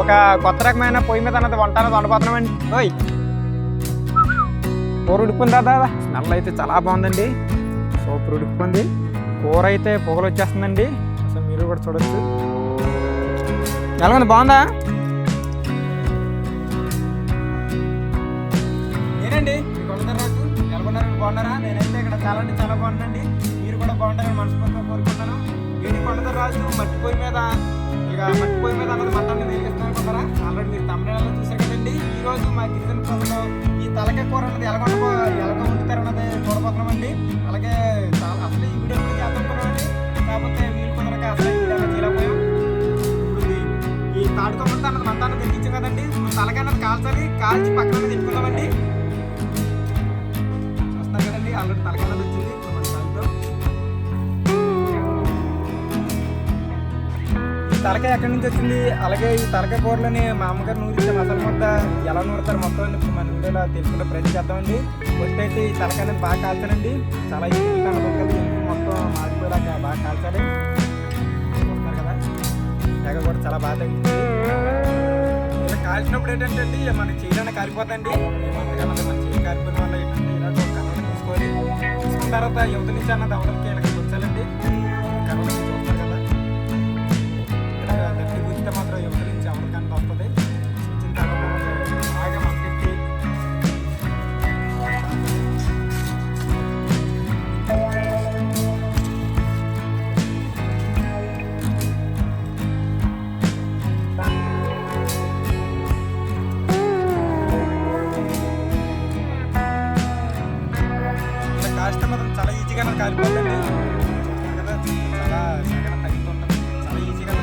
ఒక కొత్త రకమైన పొయ్యి మీద అన్నది వంట అనేది వండబోతున్నామండి ఓయ్. కూర ఉడికింది దాదా. స్మెల్ అయితే చాలా బాగుందండి. సూపర్ ఉడికిపోయింది. కూర అయితే పొగలు వచ్చేస్తుందండి. అసలు మీరు కూడా చూడొచ్చు. ఎలా ఉంది బాగుందా? నేనండి మీ ఎలాగొన్నారని బాగున్నారా? నేనైతే ఇక్కడ చాలా అంటే చాలా బాగున్నానండి. మీరు కూడా బాగుంటారని మనస్ఫూర్తిగా కోరుకుంటున్నాను. ఏంటి కొండరాజు మట్టి పొయ్యి మీద ఇక మట్టి పొయ్యి మీద అన్నది మట్టాన్ని వెలిగిస్తాను అనుకుంటారా ఆల్రెడీ మీరు తమిళనాడులో చూశారు కదండి. ఈ రోజు మా గిరిజన ప్రజలు ఈ తలకాయ కూర అన్నది ఎలా వండుకో ఎలా వండుతారు అన్నది చూడబోతున్నామండి అలాగే చాలా అసలు ఈ వీడియో కూడా చేద్దాం కాకపోతే వీళ్ళు కుదరక అసలు చేయలేకపోయాం. ఇప్పుడు ఈ తాడుకోమంతా అన్నది మంతాన్ని తెగించాం కదండి. తలకాయ అన్నది కాల్చాలి కాల్చి పక్క ఎక్కడి నుంచి వచ్చింది? అలాగే ఈ తలకాయ కూరలని మా అమ్మగారు నూరిచ్చే మసాలా ముద్ద ఎలా నూరుతారు మొత్తం అన్ని మన వీడియోలో తెలుసుకుంటే ప్రయత్నం చేద్దామండి. ఫస్ట్ అయితే ఈ తలకాయని బాగా కాల్చారండి చాలా ఈజీ కన్నా మొత్తం మాడిపోయేలాగా బాగా కాల్చాలి. చూస్తున్నారు కదా? తెగ కూడా చాలా బాగా తగ్గింది ఇలా కాల్చినప్పుడు ఏంటంటే అండి మన చేయడానికి కాలిపోతండి మన చేయి కాలిపోయిన వల్ల ఏంటంటే ఇలా కన్నులు తీసుకొని తీసుకున్న తర్వాత యువత నుంచి అన్నది అవతలకి కాలిపోతుంది కదా చాలా చాలా ఈజీగా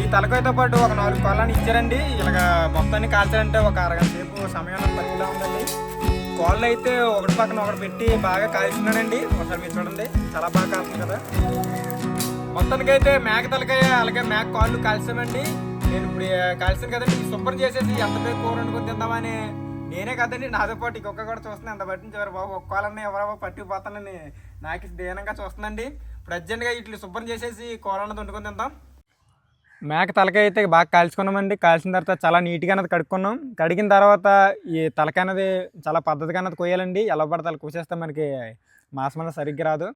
ఈ తలకాయతో పాటు ఒక నాలుగు కోళ్ళని ఇచ్చారండి. ఇలాగ మొత్తాన్ని కాల్చారంటే ఒక అరగంట సేపు సమయం పట్టిలా ఉందండి. కోళ్ళు అయితే ఒకటి పక్కన ఒకటి పెట్టి బాగా కాల్చున్నానండి ఒకసారి మీరు చూడండి. చాలా బాగా కాల్చింది కదా మొత్తానికి అయితే మేక తలకాయ అలాగే మేక కాళ్ళు కాల్చామండి. నేను ఇప్పుడు కలిసిన కదండి శుభ్రం చేసేసి ఎంత పేరు కూర వండుకొని తిందామని నేనే కదండి నాతో పాటు ఇంకొక కూడా చూస్తున్నాను ఎంత బట్టి నుంచి ఎవరు బాబు ఒక్క కాలన్నా ఎవరో పట్టుకుపోతానని నాకు దీనంగా చూస్తుందండి. ఇప్పుడు అర్జెంట్గా ఇట్లు శుభ్రం చేసేసి కూర అన్నది వండుకొని తిందాం. మేక తలకాయ అయితే బాగా కాల్చుకున్నామండి. కాల్చిన తర్వాత చాలా నీట్గా అన్నది కడుక్కున్నాం. కడిగిన తర్వాత ఈ తలకాయ అనేది చాలా పద్ధతిగా అన్నది కోయాలండి. ఎలా పడితే అలా కూసేస్తే మనకి మాసం అనేది సరిగ్గా రాదు.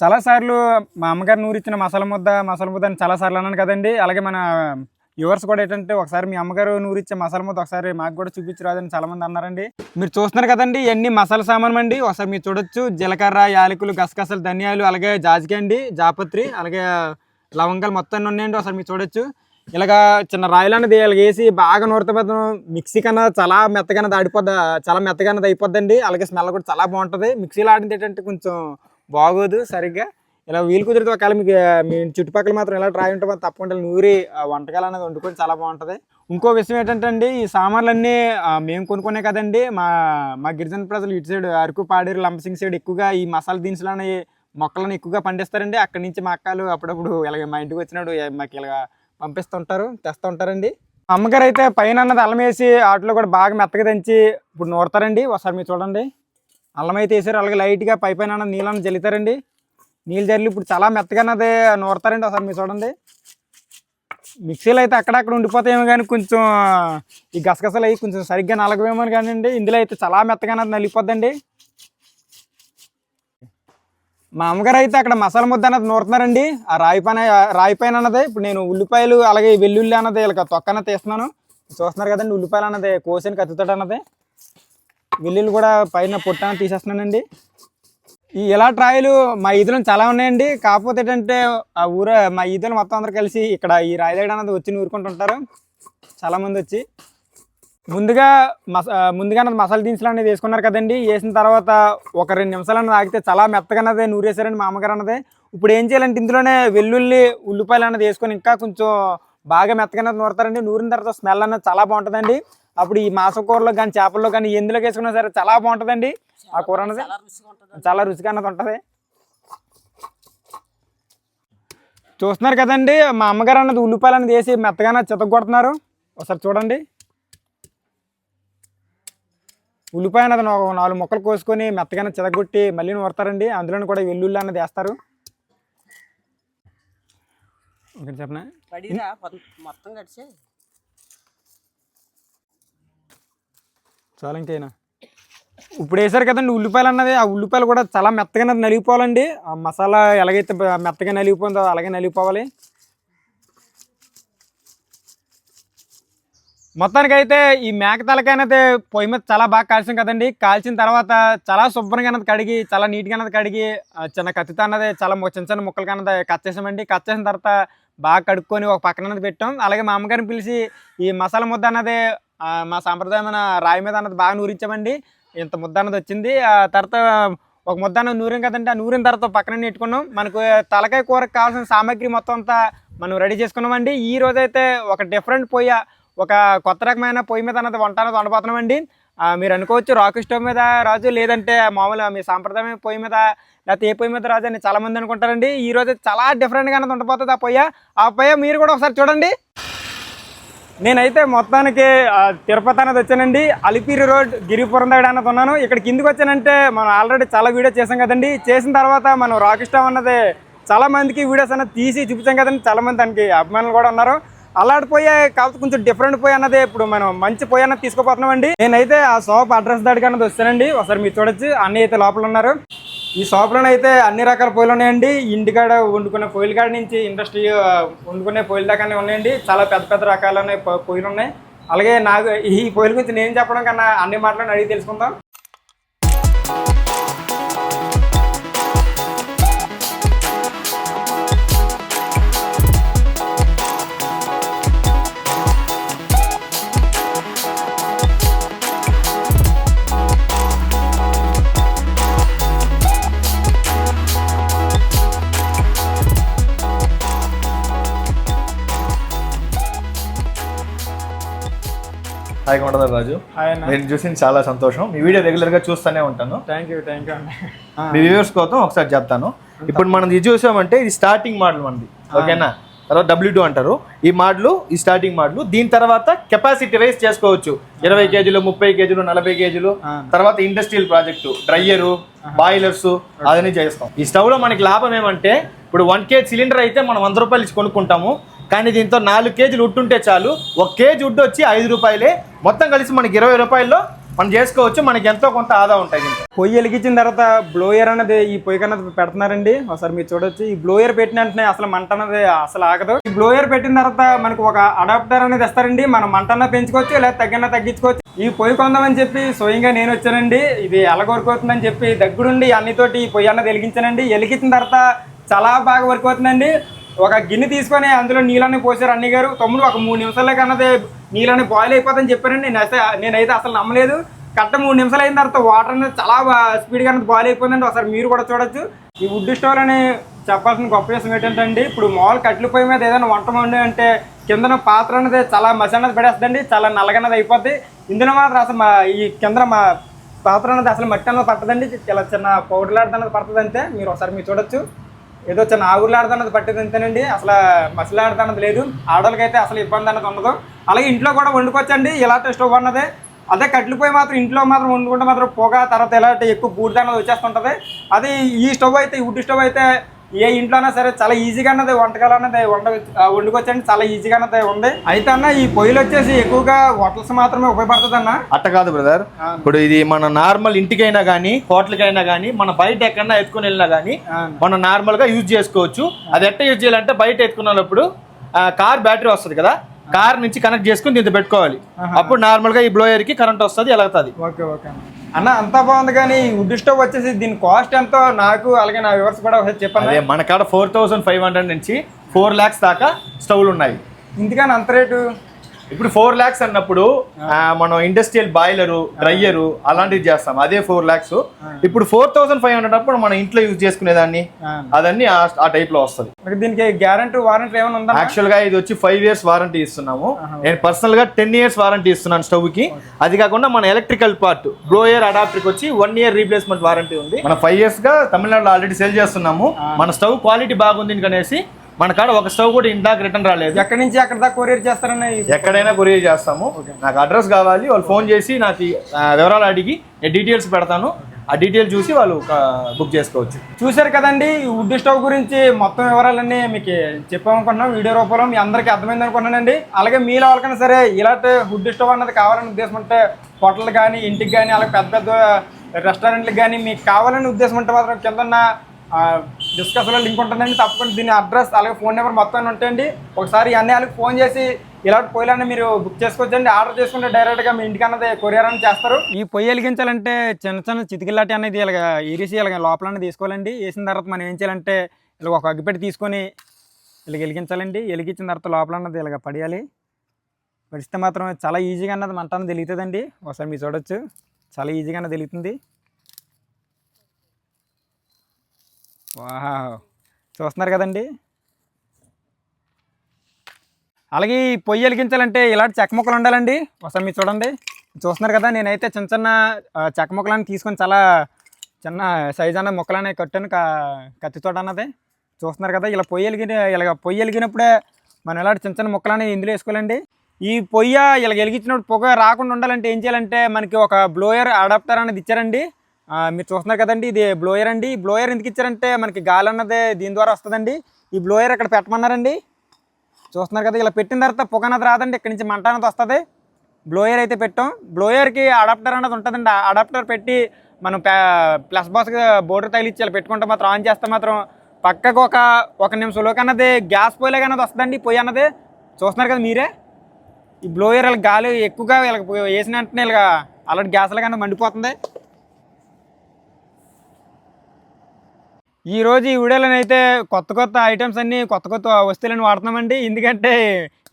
చాలాసార్లు మా అమ్మగారు నూరిచ్చిన మసాలా ముద్ద మసాలా ముద్ద అని చాలాసార్లు అన్నాను కదండి. అలాగే మన వ్యూవర్స్ కూడా ఏంటంటే ఒకసారి మీ అమ్మగారు నూరిచ్చే మసాలా ముద్ద ఒకసారి మాకు కూడా చూపించరాదని చాలామంది అన్నారండి. మీరు చూస్తున్నారు కదండి ఇవన్నీ మసాలా సామాన్ అండి. ఒకసారి మీరు చూడొచ్చు. జీలకర్ర యాలకులు గసగసలు ధనియాలు అలాగే జాజికాయ అండి జాపత్రి అలాగే లవంగాలు మొత్తం అన్నీ ఉన్నాయండి. ఒకసారి మీరు చూడొచ్చు. ఇలాగా చిన్న రాయలు అనేది వేసి బాగా నూరితే మిక్సీ కన్నా చాలా మెత్తగా ఆడిపోద్ది చాలా మెత్తగా అనేది అయిపోద్దండి. అలాగే స్మెల్ కూడా చాలా బాగుంటుంది. మిక్సీలో ఆడింది ఏంటంటే కొంచెం బాగోదు సరిగ్గా. ఇలా వీలు కుదిరితే ఒకవేళ మీకు మీ చుట్టుపక్కల మాత్రం ఇలా ట్రై ఉంటే మాత్రం తప్పకుండా నూరి వంటకాలు అనేది వండుకొని చాలా బాగుంటుంది. ఇంకో విషయం ఏంటంటే అండి ఈ సామాన్లన్నీ మేము కొనుక్కునే కదండి మా మా గిరిజన ప్రజలు ఇటు సైడ్ అరకు పాడేరు లంబసింగ్ సైడ్ ఎక్కువగా ఈ మసాలా దినుసులు అనేవి మొక్కలను ఎక్కువగా పండిస్తారండి. అక్కడి నుంచి మా అక్కలు అప్పుడప్పుడు ఇలాగ మా ఇంటికి వచ్చినప్పుడు మాకు ఇలాగ పంపిస్తుంటారు తెస్తుంటారండి. అమ్మగారు అయితే పైన అన్నది అల్లం వేసి వాటిలో కూడా బాగా మెత్తగా దంచి ఇప్పుడు నూరుతారండి. ఒకసారి మీరు చూడండి. అల్లం అయితే వేసారు. అలాగే లైట్గా పై పైన అన్నది నీళ్ళని జల్లుతారండి. నీళ్ళు జల్లి ఇప్పుడు చాలా మెత్తగా అన్నది నూరుతారండి ఒకసారి మీరు చూడండి. మిక్సీలు అయితే అక్కడక్కడ ఉండిపోతాయేమో కానీ కొంచెం ఈ గసగసలు అవి కొంచెం సరిగ్గా నలగవేమో కానివ్వండి అండి ఇందులో అయితే చాలా మెత్తగా నలిగిపోద్దండి. మా అమ్మగారు అయితే అక్కడ మసాలా ముద్ద అన్నది నూరుతున్నారండి. ఆ రాయి పైన రాయి పైన అన్నది ఇప్పుడు నేను ఉల్లిపాయలు అలాగే వెల్లుల్లి అన్నది ఇలా తొక్కన తీస్తున్నాను. చూస్తున్నారు కదండి ఉల్లిపాయలు అన్నది కోసిన కత్తుతాడు అన్నది. వెల్లుల్లి కూడా పైన పొట్టాన తీసేస్తున్నానండి. ఈ ఇలా ట్రాయలు మా ఈదులో చాలా ఉన్నాయండి. కాకపోతే ఏంటంటే ఆ ఊర మా ఈదులు మొత్తం అందరు కలిసి ఇక్కడ ఈ రాయి దగ్గర అన్నది వచ్చి నూరుకుంటుంటారు. చాలామంది వచ్చి. ముందుగా మస ముందుగా అన్నది మసాలా దినుసులు అనేది వేసుకున్నారు కదండి. వేసిన తర్వాత ఒక రెండు నిమిషాలు అన్నది ఆగితే చాలా మెత్తగా అన్నది నూరేసారండి మా అమ్మగారు అన్నది. ఇప్పుడు ఏం చేయాలంటే ఇందులోనే వెల్లుల్లి ఉల్లిపాయలు అన్నది వేసుకొని ఇంకా కొంచెం బాగా మెత్తగా నూరుతారండి. నూరిన తర్వాత స్మెల్ అన్నది చాలా బాగుంటుందండి. అప్పుడు ఈ మాసం కూరలో కానీ చేపల్లో కానీ ఎందులోకి వేసుకున్నా సరే చాలా బాగుంటుందండి. ఆ కూర అన్నది చాలా రుచిగా అన్నది ఉంటుంది. చూస్తున్నారు కదండి మా అమ్మగారు అన్నది ఉల్లిపాయలు అనేది వేసి మెత్తగానే చితగొడుతున్నారు ఒకసారి చూడండి. ఉల్లిపాయ అన్నది నాలుగు ముక్కలు కోసుకొని మెత్తగానే చితగొట్టి మళ్ళీ నూరుతారండి. అందులో కూడా వెల్లుల్లి అన్నది వేస్తారు. ఓకే చెప్పనా? మొత్తం చాలా ఇంకైనా ఇప్పుడు వేసారు కదండి ఉల్లిపాయలు అన్నది ఆ ఉల్లిపాయలు కూడా చాలా మెత్తగా నలిగిపోవాలండి. ఆ మసాలా ఎలాగైతే మెత్తగా నలిగిపోయిందో అలాగే నలిగిపోవాలి. మొత్తానికి అయితే ఈ మేక తలకాయ పొయ్యి మీద చాలా బాగా కాల్చాం కదండి. కాల్చిన తర్వాత చాలా శుభ్రంగా అన్నది కడిగి చాలా నీట్గా అన్నది కడిగి ఆ చిన్న కత్తితో అన్నది చాలా చిన్న చిన్న ముక్కలుగా అన్నది కట్ చేసామండి. కట్ చేసిన తర్వాత బాగా కడుక్కొని ఒక పక్కన అన్నది పెట్టాం. అలాగే మా అమ్మగారిని పిలిచి ఈ మసాలా ముద్ద అన్నది మా సాంప్రదాయమైన రాయి మీద అన్నది బాగా నూరించామండి. ఇంత ముద్ద అన్నది వచ్చింది. ఆ తర్వాత ఒక ముద్ద అన్నది నూరాం కదండి. ఆ నూరిన తర్వాత పక్కన నెట్టుకున్నాం. మనకు తలకాయ కూరకు కావాల్సిన సామాగ్రి మొత్తం అంతా మనం రెడీ చేసుకున్నామండి. ఈ రోజైతే ఒక డిఫరెంట్ పొయ్యి ఒక కొత్త రకమైన పొయ్యి మీద అన్నది వంట అన్నది వండబోతున్నామండి. మీరు అనుకోవచ్చు రాక్ స్టవ్ మీద రాజు లేదంటే మామూలుగా మీ సాంప్రదాయమైన పొయ్యి మీద లేకపోతే ఏ పొయ్యి మీద రాజు అని చాలామంది అనుకుంటారండి. ఈ రోజు చాలా డిఫరెంట్గా అన్నది ఉండబోతుంది ఆ పొయ్య. ఆ పొయ్య మీరు కూడా ఒకసారి చూడండి. నేనైతే మొత్తానికి తిరుపతి అనేది వచ్చానండి. అలిపిరి రోడ్ గిరిపురం దగ్గర అన్నది ఉన్నాను. ఇక్కడ కిందికి వచ్చానంటే మనం ఆల్రెడీ చాలా వీడియో చేసాం కదండి. చేసిన తర్వాత మనం రాకిష్టం అన్నది చాలా మందికి వీడియోస్ అన్నది తీసి చూపించాం కదండి. చాలా మంది దానికి అభిమానులు కూడా ఉన్నారు. అలాడిపోయే కాకపోతే కొంచెం డిఫరెంట్ పోయి అన్నది ఇప్పుడు మనం మంచి పోయి అన్నది తీసుకోపోతున్నామండి. నేనైతే ఆ షాప్ అడ్రస్ దాడికి అన్నది వస్తానండి ఒకసారి మీరు చూడొచ్చు. అన్నీ అయితే లోపల ఉన్నారు. ఈ షాప్లోనే అయితే అన్ని రకాల పొయ్యిలు ఉన్నాయండి. ఇంటికాడ వండుకునే పొయ్యిల కాడ నుంచి ఇండస్ట్రీ వండుకునే పొయ్యిల దాకానే ఉన్నాయండి. చాలా పెద్ద పెద్ద రకాలనే పొయ్యిలు ఉన్నాయి అలాగే నాకు ఈ పొయ్యిల గురించి నేను చెప్పడం కన్నా అన్ని మాటలను అడిగి తెలుసుకుందాం. హాయ్ కొండదర్ రాజు? నేను చూసింది చాలా సంతోషం. మీ వీడియో రెగ్యులర్గా చూస్తూనే ఉంటాను. థ్యాంక్ యూ థ్యాంక్ యూ మీ వ్యూవర్స్ కోసం ఒకసారి చెప్తాను. ఇప్పుడు మనం ఇది చూసామంటే ఇది స్టార్టింగ్ మోడల్ మనది. ఓకేనా తర్వాత డబ్ల్యూ టూ అంటారు. ఈ మోడల్ ఈ స్టార్టింగ్ మోడల్ దీని తర్వాత కెపాసిటీ రైస్ చేసుకోవచ్చు. ఇరవై కేజీలు ముప్పై కేజీలు నలభై కేజీలు. తర్వాత ఇండస్ట్రియల్ ప్రాజెక్టు డ్రయ్యరు బాయిలర్స్ అదని చేస్తాం. ఈ స్టవ్లో మనకి లాభం ఏమంటే ఇప్పుడు వన్ కేజీ సిలిండర్ అయితే మనం వంద రూపాయలు ఇచ్చి కొనుక్కుంటాము. కానీ దీంతో నాలుగు కేజీలు ఉట్టు ఉంటే చాలు. ఒక కేజీ ఉడ్డు వచ్చి ఐదు రూపాయలే. మొత్తం కలిసి మనకి ఇరవై రూపాయల్లో మనం చేసుకోవచ్చు. మనకి ఎంతో కొంత ఆదా ఉంటాయి పొయ్యి వెలిగించిన తర్వాత బ్లోయర్ అనేది ఈ పొయ్యి అన్నది పెడుతున్నారండి. ఒకసారి మీరు చూడొచ్చు. ఈ బ్లోయర్ పెట్టిన వెంటనే అసలు మంట అనేది అసలు ఆగదు. ఈ బ్లోయర్ పెట్టిన తర్వాత మనకు ఒక అడాప్టర్ అనేది ఇస్తారండి. మనం మంటన పెంచుకోవచ్చు లేదా తగ్గిన తగ్గించుకోవచ్చు. ఈ పొయ్యి కొందామని చెప్పి స్వయంగా నేను వచ్చానండి. ఇది ఎలా వర్క్ అవుతుందని చెప్పి దగ్గరుండి అన్నితోటి ఈ పొయ్యి అన్నది వెలిగించానండి. వెలిగించిన తర్వాత చాలా బాగా వర్క్ అవుతుందండి ఒక గిన్నె తీసుకొని అందులో నీళ్ళని పోసారు అన్ని గారు. తమ్ముడు ఒక మూడు నిమిషాలే కన్నది నీళ్ళని బాయిల్ అయిపోతుందని చెప్పారండి. అయితే నేనైతే అసలు నమ్మలేదు. కరెక్ట్ మూడు నిమిషాలు అయిన తర్వాత వాటర్ అనేది చాలా స్పీడ్గా అనేది బాయిల్ అయిపోయిందండి. ఒకసారి మీరు కూడా చూడొచ్చు. ఈ వుడ్ స్టోర్ అని చెప్పాల్సిన గొప్ప విషయం ఏంటంటే ఇప్పుడు మామూలు కట్టెల పొయ్యి మీద ఏదైనా వంట వండి అంటే కిందన పాత్ర అనేది చాలా మసి అనేది పడేస్తుందండి. చాలా నల్లగన్నది అయిపోద్ది. ఇందులో మాత్రం అసలు మా ఈ కింద మా పాత్ర అనేది అసలు మట్టి అనేది పట్టదండి. చాలా చిన్న పౌడర్లాడది అనేది పడుతుంది అంతే మీరు ఒకసారి మీరు చూడొచ్చు. ఏదో చిన్న ఆగులాడదన్నది పట్టేది అంతేనండి. అసలు మసిలాడదన్నది లేదు. ఆడవాళ్ళకైతే అసలు ఇబ్బంది అన్నది ఉండదు. అలాగే ఇంట్లో కూడా వండుకోవచ్చండి. ఇలాంటి స్టవ్ అన్నది అదే కట్లిపోయి మాత్రం ఇంట్లో మాత్రం వండుకుంటే మాత్రం పొగ తర్వాత ఎలాంటి ఎక్కువ బూడిద అన్నది వచ్చేస్తుంటుంది. అదే ఈ స్టవ్ అయితే ఈ వుడ్ స్టవ్ అయితే ఏ ఇంట్లో అయినా సరే చాలా ఈజీగా అన్నది వంటకాలు అన్నది వండ ఆ, వండుకోవచ్చండి చాలా ఈజీగా అన్నది ఉంది. అయితే అన్న ఈ పొయ్యిలు వచ్చేసి ఎక్కువగా హోటల్స్ మాత్రమే ఉపయోగపడుతుంది అన్న అట్ట కాదు బ్రదర్. ఇప్పుడు ఇది మన నార్మల్ ఇంటికైనా కానీ హోటల్కైనా కానీ మన బయట ఎక్కడన్నా ఎత్తుకుని వెళ్ళినా కానీ మనం నార్మల్గా యూజ్ చేసుకోవచ్చు. అది ఎట్ట యూజ్ చేయాలంటే బయట ఎత్తుకున్నప్పుడు కార్ బ్యాటరీ వస్తుంది కదా కార్ నుంచి కనెక్ట్ చేసుకుని దీంతో పెట్టుకోవాలి. అప్పుడు నార్మల్గా ఈ బ్లోయర్కి కరెంట్ వస్తుంది ఎలాగుతుంది. ఓకే ఓకే అన్న. అంతా బాగుంది కానీ వుడ్ స్టవ్ వచ్చేసి దీని కాస్ట్ ఎంతో? నాకు అలాగే నా వివర్స్ కూడా ఒకసారి చెప్పండి. మన కాడ ఫోర్ థౌసండ్ ఫైవ్ హండ్రెడ్ నుంచి ఫోర్ ల్యాక్స్ దాకా స్టవ్లు ఉన్నాయి. ఇందుకని అంత రేటు? ఇప్పుడు ఫోర్ ల్యాక్స్ అన్నప్పుడు మనం ఇండస్ట్రియల్ బాయిలరు డ్రయ్యరు అలాంటివి చేస్తాం. అదే ఫోర్ ల్యాక్స్ ఇప్పుడు ఫోర్ థౌసండ్ ఫైవ్ హండ్రెడ్ అప్పుడు మనం ఇంట్లో యూజ్ చేసుకునేదాన్ని. అదన్నీ ఆ- టైప్లో వస్తుంది. దీనికి గ్యారంటీ వారంటీ ఏమైనా ఉందా యాక్చువల్గా ఇది వచ్చి ఫైవ్ iయర్స్ వారంటీ ఇస్తున్నాము. నేను పర్సనల్గా టెన్ ఇయర్స్ వారంటీ ఇస్తున్నాను స్టవ్కి. అది కాకుండా మన ఎలక్ట్రికల్ పార్ట్ బ్లోయర్ అడాప్టర్ వచ్చి వన్ ఇయర్ రీప్లేస్మెంట్ వారంటీ ఉంది. మన ఫైవ్ ఇయర్స్గా తమిళనాడులో ఆల్రెడీ సేల్ చేస్తున్నాము. మన స్టవ్ క్వాలిటీ బాగుంది అనేసి మన కాడ ఒక స్టవ్ కూడా ఇందాక రిటర్న్ రాలేదు. ఎక్కడి నుంచి ఎక్కడ దాకా కొరియర్ చేస్తారన్న ఈ- ఎక్కడైనా కొరియర్ చేస్తాము. నాకు అడ్రస్ కావాలి వాళ్ళు ఫోన్ చేసి నాకు వివరాలు అడిగి నేను డీటెయిల్స్ పెడతాను. ఆ డీటెయిల్ చూసి వాళ్ళు బుక్ చేసుకోవచ్చు. చూశారు కదండి ఈ వుడ్ స్టవ్ గురించి మొత్తం వివరాలన్నీ మీకు చెప్పామనుకుంటున్నాం. వీడియో రూపంలో మీ అందరికీ అర్థమైంది అనుకున్నానండి అలాగే మీలో ఎవరికైనా సరే ఇలాంటి వుడ్ స్టవ్ అన్నది కావాలని ఉద్దేశం ఉంటే హోటల్ కానీ ఇంటికి కానీ అలాగే పెద్ద పెద్ద రెస్టారెంట్లకు కానీ మీకు కావాలని ఉద్దేశం ఉంటే మాత్రం కింద డిస్కస్లో లింక్ ఉంటుందండి. తప్పకుండా దీని అడ్రస్ అలాగే ఫోన్ నెంబర్ మొత్తం ఉంటాయండి ఒకసారి అన్ని వాళ్ళకి ఫోన్ చేసి ఇలాంటి పొయ్యిలన్నీ మీరు బుక్ చేసుకోవచ్చండి. ఆర్డర్ చేసుకుంటే డైరెక్ట్గా మీ ఇంటికి అన్నది కొరియర్ అని చేస్తారు. ఈ పొయ్యి వెలిగించాలంటే చిన్న చిన్న చితికిల్లాటి అనేది ఇలాగ ఇరిసి ఇలాగ లోపలనే తీసుకోవాలండి. వేసిన తర్వాత మనం ఏం చేయాలంటే ఇలా ఒక అగ్గిపెట్టి తీసుకొని ఇలా వెలిగించాలండి. వెలిగించిన తర్వాత లోపల అన్నది ఇలాగ పడేయాలి. పడిస్తే మాత్రం చాలా ఈజీగా అన్నది మంట అన్నది తెలుగుతుందండి ఒకసారి మీరు చూడొచ్చు. చాలా ఈజీగా అన్నది తెలుగుతుంది వాహా చూస్తున్నారు కదండి. అలాగే ఈ పొయ్యి వెలిగించాలంటే ఇలాంటి చెక్క ముక్కలు ఉండాలండి. ఒకసారి మీరు చూడండి. చూస్తున్నారు కదా నేనైతే చిన్న చిన్న చెక్క మొక్కలను తీసుకొని చాలా చిన్న సైజ్ అన్న మొక్కలనే కట్టాను కత్తి కత్తితోట అన్నది. చూస్తున్నారు కదా ఇలా పొయ్యి వెలిగిన ఇలా పొయ్యి వెలిగినప్పుడే మనం ఇలాంటి చిన్న చిన్న మొక్కలని ఇందులో వేసుకోవాలండి. ఈ పొయ్య ఇలా వెలిగించినప్పుడు పొగ రాకుండా ఉండాలంటే ఏం చేయాలంటే మనకి ఒక బ్లోయర్ అడాప్టర్ అనేది ఇచ్చారండి. మీరు చూస్తున్నారు కదండి ఇది బ్లోయర్ అండి. ఈ బ్లోయర్ ఎందుకు ఇచ్చారంటే మనకి గాలి అన్నది దీని ద్వారా వస్తుందండి. ఈ బ్లోయర్ ఇక్కడ పెట్టమన్నారండి. చూస్తున్నారు కదా ఇలా పెట్టిన తర్వాత పొగ అన్నది రాదండి. ఇక్కడ నుంచి మంట అన్నది వస్తుంది. బ్లోయర్ అయితే పెట్టాం. బ్లోయర్కి అడాప్టర్ అన్నది ఉంటుందండి. అడాప్టర్ పెట్టి మనం ప్లస్ బాస్గా బోర్డర్ తగిలిచ్చి ఇలా పెట్టుకుంటే మాత్రం ఆన్ చేస్తే మాత్రం పక్కకు ఒక ఒక నిమిషంలోకి అన్నది గ్యాస్ పోయేలాగా అన్నది వస్తుందండి. ఈ పొయ్యి అన్నది. చూస్తున్నారు కదా మీరే? ఈ బ్లోయర్ ఇలా గాలి ఎక్కువగా వీళ్ళకి వేసిన వెంటనే ఇలా అలాంటి గ్యాస్ లాగా అన్నది మండిపోతుంది. ఈ రోజు ఈ వీడియోలో అయితే కొత్త కొత్త ఐటమ్స్ అన్నీ కొత్త కొత్త వస్తువులను వాడుతున్నామండి. ఎందుకంటే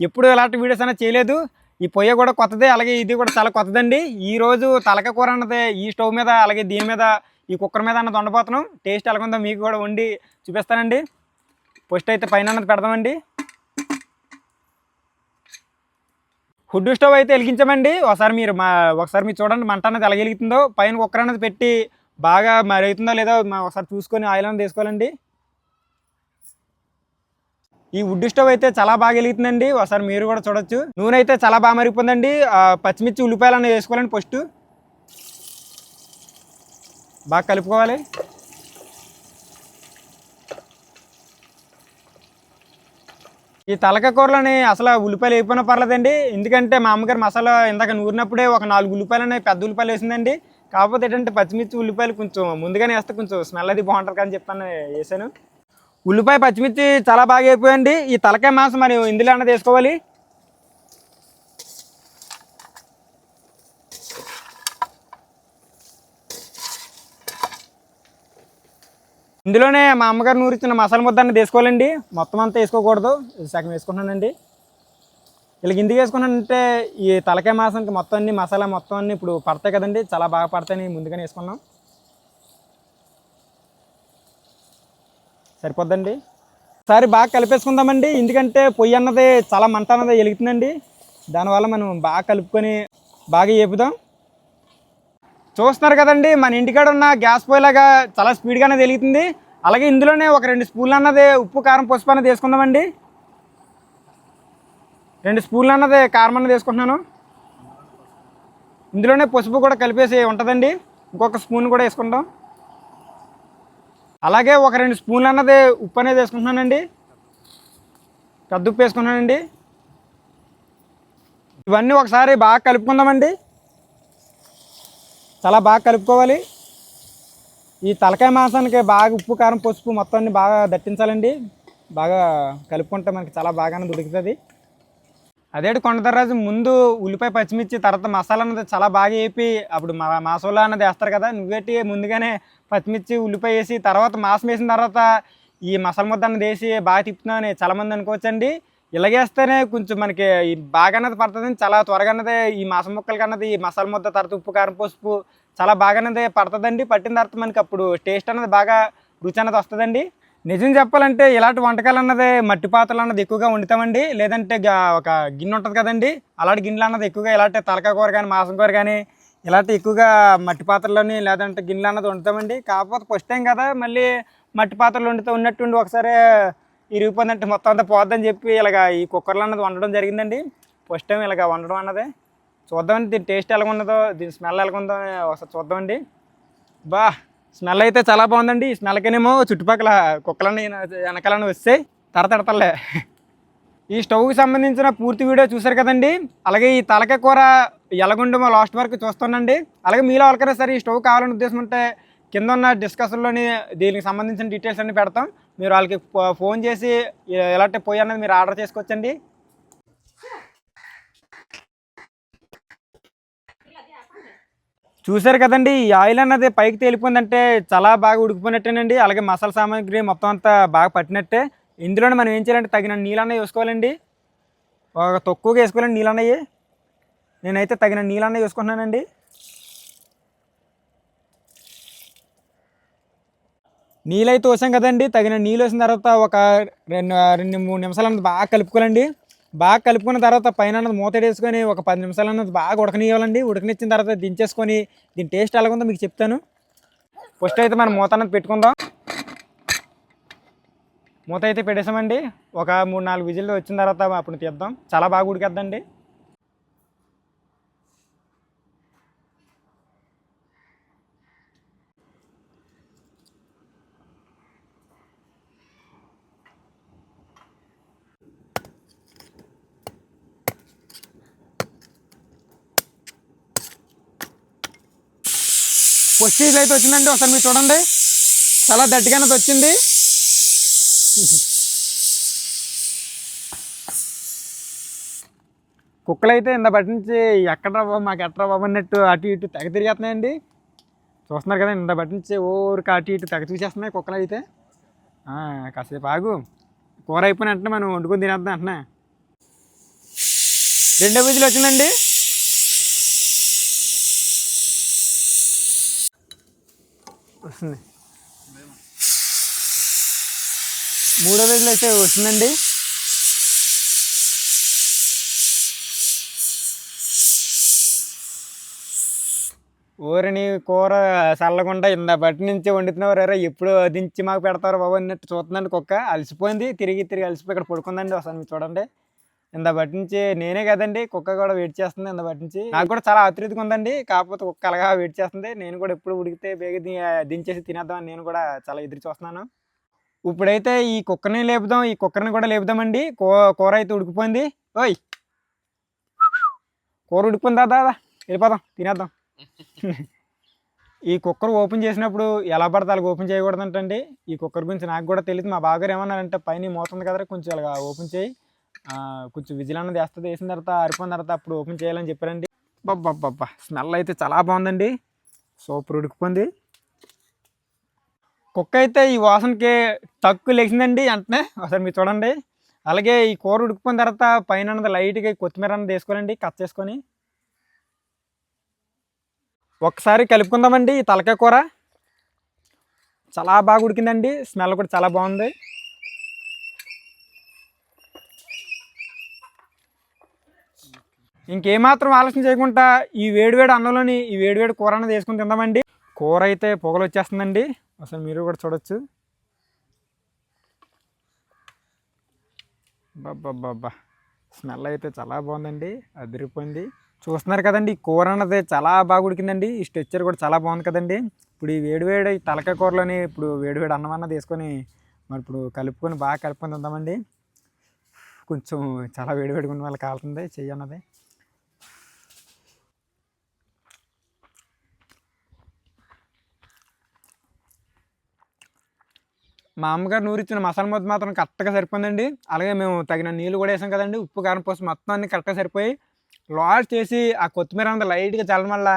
ఎప్పుడు ఇలాంటి వీడియోస్ అనేది చేయలేదు. ఈ పొయ్యి కూడా కొత్తదే అలాగే ఇది కూడా చాలా కొత్తదండి. ఈ రోజు తలక కూర అన్నది ఈ స్టవ్ మీద అలాగే దీని మీద ఈ కుక్కర్ మీద అన్నది వండబోతున్నాం. టేస్ట్ ఎలాగుందో మీకు కూడా వండి చూపిస్తానండి. ఫస్ట్ అయితే పైన అన్నది పెడదామండి. హుడ్ స్టవ్ అయితే వెలిగించామండి. ఒకసారి మీరు మా ఒకసారి మీరు చూడండి మంట అన్నది ఎలా వెలుగుతుందో. పైన కుక్కర్ అన్నది పెట్టి బాగా మరుగుతుందో లేదో మా ఒకసారి చూసుకొని ఆయిల్ అని తీసుకోవాలండి ఈ వుడ్ స్టవ్ అయితే చాలా బాగా వెలుగుతుందండి. ఒకసారి మీరు కూడా చూడొచ్చు. నూనె అయితే చాలా బాగా మరిగిపోతుందండి పచ్చిమిర్చి ఉల్లిపాయలు అన్నది వేసుకోవాలండి ఫస్ట్. బాగా కలుపుకోవాలి. ఈ తలక కూరలని అసలు ఉల్లిపాయలు వేయకపోయినా పర్లేదండి. ఎందుకంటే మా అమ్మగారు మసాలా ఇందాక నూరినప్పుడే ఒక నాలుగు ఉల్లిపాయలు అనేవి పెద్ద ఉల్లిపాయలు వేసిందండి. కాకపోతే ఏంటంటే పచ్చిమిర్చి ఉల్లిపాయలు కొంచెం ముందుగానే వేస్తే కొంచెం స్మెల్ అది బాగుంటుంది కానీ చెప్పాను వేసాను ఉల్లిపాయ పచ్చిమిర్చి చాలా బాగా అయిపోయింది. ఈ తలకాయ మాంసం మరి ఇందులో అన్న తీసుకోవాలి ఇందులోనే మా అమ్మగారు నూరిచ్చిన మసాలా ముద్ద అన్న తీసుకోవాలండి మొత్తం అంతా వేసుకోకూడదు. సగం వేసుకుంటున్నానండి. ఇలా ఎందుకు వేసుకున్నానంటే ఈ తలకాయ మాసానికి మొత్తం అన్ని మసాలా మొత్తం అన్ని ఇప్పుడు పడతాయి కదండి చాలా బాగా పడతాయని ముందుగానే వేసుకున్నాం. సరిపోద్దండి? ఒకసారి బాగా కలిపేసుకుందామండి ఎందుకంటే పొయ్యి అన్నది చాలా మంట అన్నది వెలుగుతుందండి. దానివల్ల మనం బాగా కలుపుకొని బాగా వేపుదాం చూస్తున్నారు కదండి మన ఇంటికాడ ఉన్న గ్యాస్ పొయ్యిలాగా చాలా స్పీడ్గానే వెలుగుతుంది. అలాగే ఇందులోనే ఒక రెండు స్పూన్లు అన్నది ఉప్పు కారం పసుపు అన్నది వేసుకుందామండి. రెండు స్పూన్లు అన్నది కారం అన్నది వేసుకుంటున్నాను. ఇందులోనే పసుపు కూడా కలిపేసి ఉంటుందండి. ఇంకొక స్పూన్ కూడా వేసుకుంటాం అలాగే ఒక రెండు స్పూన్లు అన్నది ఉప్పు అనేది వేసుకుంటున్నానండి. పెద్ద ఉప్పు వేసుకున్నానండి ఇవన్నీ ఒకసారి బాగా కలుపుకుందామండి. చాలా బాగా కలుపుకోవాలి. ఈ తలకాయ మాంసానికి బాగా ఉప్పు కారం పసుపు మొత్తాన్ని బాగా దట్టించాలండి. బాగా కలుపుకుంటే మనకి చాలా బాగానే దొరుకుతుంది. అదేడు కొండదర్రాజు ముందు ఉల్లిపాయ పచ్చిమిర్చి తర్వాత మసాలా అన్నది చాలా బాగా వేపి అప్పుడు మా అన్నది వేస్తారు కదా నువ్వేటి ముందుగానే పచ్చిమిర్చి ఉల్లిపాయ వేసి తర్వాత మాసం వేసిన తర్వాత ఈ మసాలా ముద్ద అన్నది వేసి బాగా తిప్పుతున్నావు అని చాలామంది అనుకోవచ్చండి. ఇలాగేస్తేనే కొంచెం మనకి బాగా అన్నది పడుతుంది చాలా త్వరగా అన్నది ఈ మాసం ముక్కలకి అన్నది ఈ మసాలా ముద్ద తర్వాత ఉప్పు కారం పసుపు చాలా బాగా అన్నది పడుతుందండి. పట్టిన తర్వాత మనకి అప్పుడు టేస్ట్ అన్నది బాగా రుచి అన్నది వస్తుందండి. నిజం చెప్పాలంటే ఇలాంటి వంటకాలు అన్నది మట్టి పాత్రలు అన్నది ఎక్కువగా వండుతామండి. లేదంటే ఒక గిన్నె ఉంటుంది కదండి. అలాంటి గిన్నెలు అన్నది ఎక్కువగా ఇలాంటి తలకాయ కూర కానీ మాసం కూర కానీ ఇలాంటి ఎక్కువగా మట్టి పాత్రలోని లేదంటే గిన్నెలు అన్నది వండుతామండి. కాకపోతే ఫస్ట్ టైం కదా మళ్ళీ మట్టి పాత్రలు వండుతూ ఉన్నట్టుండి ఒకసారి ఇరిగిపోయిందంటే మొత్తం అంతా పోద్దని చెప్పి ఇలాగ ఈ కుక్కర్లో అన్నది వండడం జరిగిందండి. ఫస్ట్ టైం ఇలాగ వండడం అన్నది. చూద్దామండి దీని టేస్ట్ ఎలా ఉన్నదో దీని స్మెల్ ఎలా ఉందో ఒకసారి చూద్దామండి. బా! స్మెల్ అయితే చాలా బాగుందండి. ఈ స్మెల్కేనేమో చుట్టుపక్కల కుక్కలన్నీ వెనకాలని వస్తాయి. తడతడతలే ఈ స్టవ్కి సంబంధించిన పూర్తి వీడియో చూశారు కదండి. అలాగే ఈ తలకాయ కూర ఎలాగుండమో లాస్ట్ వరకు చూస్తానండి. అలాగే మీలో ఎవరికైనా సరే ఈ స్టవ్ కావాలని ఉద్దేశం ఉంటే కింద ఉన్న డిస్కషన్లోని దీనికి సంబంధించిన డీటెయిల్స్ అన్ని పెడతాం. మీరు వాళ్ళకి ఫో- ఫోన్ చేసి ఎలాంటి పొయ్యి అన్నది మీరు ఆర్డర్ చేసుకోవచ్చండి. చూశారు కదండి ఈ ఆయిల్ అన్నది పైకి తేలిపోయిందంటే చాలా బాగా ఉడికిపోయినట్టేనండి అలాగే మసాలా సామాగ్రి మొత్తం అంతా బాగా పట్టినట్టే. ఇందులోనే మనం ఏం చేయాలంటే తగిన నీళ్ళన్న వేసుకోవాలండి. ఒక తక్కువగా వేసుకోవాలండి నీళ్ళన్నయ్యి. నేనైతే తగిన నీళ్ళన్న వేసుకుంటున్నానండి. నీళ్ళైతే వేసాం కదండి తగిన నీళ్ళు వేసిన తర్వాత ఒక రెండు రెండు మూడు నిమిషాలు బాగా కలుపుకోవాలండి. బాగా కలుపుకున్న తర్వాత పైన అన్నది మూత వేసుకొని ఒక పది నిమిషాలు అన్నది బాగా ఉడకనివ్వాలండి ఉడకనిచ్చిన తర్వాత దించేసుకొని దీని టేస్ట్ ఎలాగుందో మీకు చెప్తాను. ఫస్ట్ అయితే మనం మూత అన్నది పెట్టుకుందాం. మూత అయితే పెట్టేసామండి. ఒక మూడు నాలుగు విజిల్లు వచ్చిన తర్వాత అప్పుడు తీద్దాం. చాలా బాగా ఉడికేద్దండి. ఫస్ట్ అయితే వచ్చిందండి ఒకసారి మీరు చూడండి. చాలా దట్టిగానే వచ్చింది. కుక్కలు అయితే ఇంత బట్టి నుంచి ఎక్కడ బాబు మాకు ఎట్రా బాబు అన్నట్టు అటు ఇటు తెగ తిరిగేస్తున్నాయండి. చూస్తున్నారు కదా ఇంత బట్టి నుంచి ఊరికి అటు ఇటు తెగ చూసేస్తున్నాయి కుక్కలు అయితే కాసేపు ఆగు. కూర అయిపోయిన వెంటనే మనం వండుకొని తినేద్దాం అంటున్నా. రెండో విజులు వచ్చిందండి. వస్తుంది. మూడో వేలు అయితే వస్తుందండి. ఊరిని కూర చల్లకుండా ఇంత బట్టి నుంచి వండుతున్నారు. రే ఎప్పుడు దించి మాకు పెడతారు బాబు అన్నట్టు చూస్తుందండి కుక్క. అలసిపోయింది. తిరిగి తిరిగి అలసిపోయి ఇక్కడ పడుకుందండి ఒకసారి మీరు చూడండి. ఇంత బట్టి నుంచి నేనే కదండి కుక్క కూడా వెయిట్ చేస్తుంది ఇంత బట్టి నుంచి నాకు కూడా చాలా ఆతృతగా ఉందండి కాకపోతే కుక్క అలాగా వెయిట్ చేస్తుంది. నేను కూడా ఎప్పుడు ఉడికితే బేగ దించేసి తినేద్దామని నేను కూడా చాలా ఎదురు చూస్తున్నాను. ఇప్పుడైతే ఈ కుక్కని లేపుదాం ఈ కుక్కర్ని కూడా లేపుదామండి. కూ కూర అయితే ఉడికిపోయింది. ఓయ్! కూర ఉడికిపోయింది దాదా వెళ్ళిపోదాం తినేద్దాం. ఈ కుక్కర్ ఓపెన్ చేసినప్పుడు ఎలా పడితే అలాగ ఓపెన్ చేయకూడదంటండి. ఈ కుక్కర్ గురించి నాకు కూడా తెలియదు మా బాగారు ఏమన్నారంటే పైన మోతుంది కదా కొంచెం అలాగా ఓపెన్ చేయి. కొంచెం విజిల్ అన్నది వేస్తుంది వేసిన తర్వాత ఆరిపోయిన తర్వాత అప్పుడు ఓపెన్ చేయాలని చెప్పారండి. బాబ్బా స్మెల్ అయితే చాలా బాగుందండి. సూపర్ ఉడికిపోయింది. కుక్క అయితే ఈ వాసనకి తక్కువ లేచిందండి వెంటనే. ఒకసారి మీరు చూడండి. అలాగే ఈ కూర ఉడికిపోయిన తర్వాత పైన అన్నది లైట్గా కొత్తిమీర అన్నది వేసుకోవాలండి కట్ చేసుకొని. ఒకసారి కలుపుకుందామండి ఈ తలకాయ కూర. చాలా బాగా ఉడికిందండి. స్మెల్ కూడా చాలా బాగుంది. ఇంకేమాత్రం ఆలస్యం చేయకుండా ఈ వేడివేడి అన్నంలోని ఈ వేడివేడి కూర అనేది వేసుకుని తిందామండి. కూర అయితే పొగలు వచ్చేస్తుందండి అసలు మీరు కూడా చూడొచ్చు. బాబ్బా స్మెల్ అయితే చాలా బాగుందండి. అదిరిపోయింది. చూస్తున్నారు కదండి ఈ కూర అన్నది చాలా బాగా ఉడికిందండి. ఈ స్ట్రెచ్చర్ కూడా చాలా బాగుంది కదండి. ఇప్పుడు ఈ వేడివేడి తలకాయ కూరలోని ఇప్పుడు వేడివేడి అన్నం అన్నది వేసుకొని మరి ఇప్పుడు కలుపుకొని బాగా కలుపుకొని తిందామండి. కొంచెం చాలా వేడివేడిగా ఉన్న వాళ్ళకి కాలుతుంది చెయ్యి అన్నది. మా అమ్మగారు నూరిచ్చిన మసాలా ముద్ద మాత్రం కరెక్ట్గా సరిపోయిందండి. అలాగే మేము తగిన నీళ్ళు కూడా వేసాం కదండి. ఉప్పు కారం పోసి మొత్తం అన్ని కరెక్ట్గా సరిపోయి లాస్ట్ చేసి ఆ కొత్తిమీర అంతా లైట్గా చల్లడం వల్ల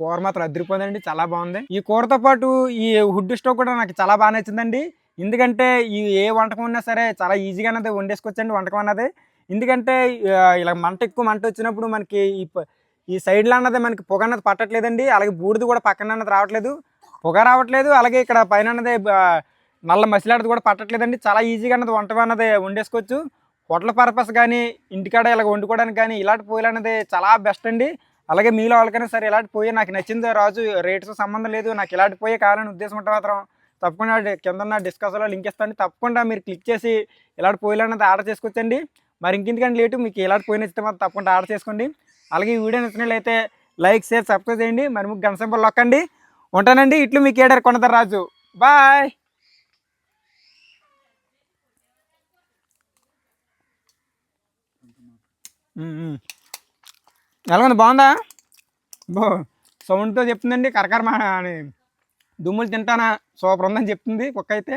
కూర మాత్రం అదిరిపోయిందండి. చాలా బాగుంది. ఈ కూరతో పాటు ఈ హుడ్ స్టవ్ కూడా నాకు చాలా బాగా నచ్చిందండి. ఎందుకంటే ఈ ఏ వంటకం ఉన్నా సరే చాలా ఈజీగా అన్నది వండేసుకోవచ్చండి వంటకం అన్నది. ఎందుకంటే ఇలా మంట ఎక్కువ మంట వచ్చినప్పుడు మనకి ఈ ఈ సైడ్లో అన్నది మనకి పొగ అన్నది పట్టట్లేదండి. అలాగే బూడిద కూడా పక్కన అన్నది రావట్లేదు. పొగ రావట్లేదు. అలాగే ఇక్కడ పైన అన్నది నల్ల మసిలాడది కూడా పట్టట్లేదండి. చాలా ఈజీగా అన్నది వంట అన్నది వండేసుకోవచ్చు. హోటల్ పర్పస్ కానీ ఇంటికాడ ఇలా వండుకోవడానికి కానీ ఇలాంటి పొయ్యిలు అనేది చాలా బెస్ట్ అండి. అలాగే మీలో వాళ్ళకైనా సరే ఇలాంటి పోయి నాకు నచ్చింది రాజు రేట్స్ సంబంధం లేదు. నాకు ఇలాంటి పోయే కావాలని ఉద్దేశం ఉంటే మాత్రం తప్పకుండా కింద ఉన్న డిస్కస్లో లింక్ ఇస్తాను. తప్పకుండా మీరు క్లిక్ చేసి ఇలాంటి పొయ్యిలు అనేది ఆర్డర్ చేసుకోవచ్చండి. మరి ఇంకెందుకంటే లేటు మీకు ఇలాంటి పోయి నచ్చితే మాత్రం తప్పకుండా ఆర్డర్ చేసుకోండి. అలాగే ఈ వీడియో నచ్చినట్లయితే లైక్ షేర్ సబ్స్క్రైబ్ చేయండి. మరి మీకు గంట సింబల్ నొక్కండి. ఉంటానండి. ఇట్లు మీకు ఏడారు కొనదర్ రాజు. బాయ్! ఎలా బాగుందా? బో సౌండ్తో చెప్తుందండి కరకర మా అని. దుమ్ములు తింటానా? సూపర్ ఉందని చెప్తుంది కుక్క అయితే.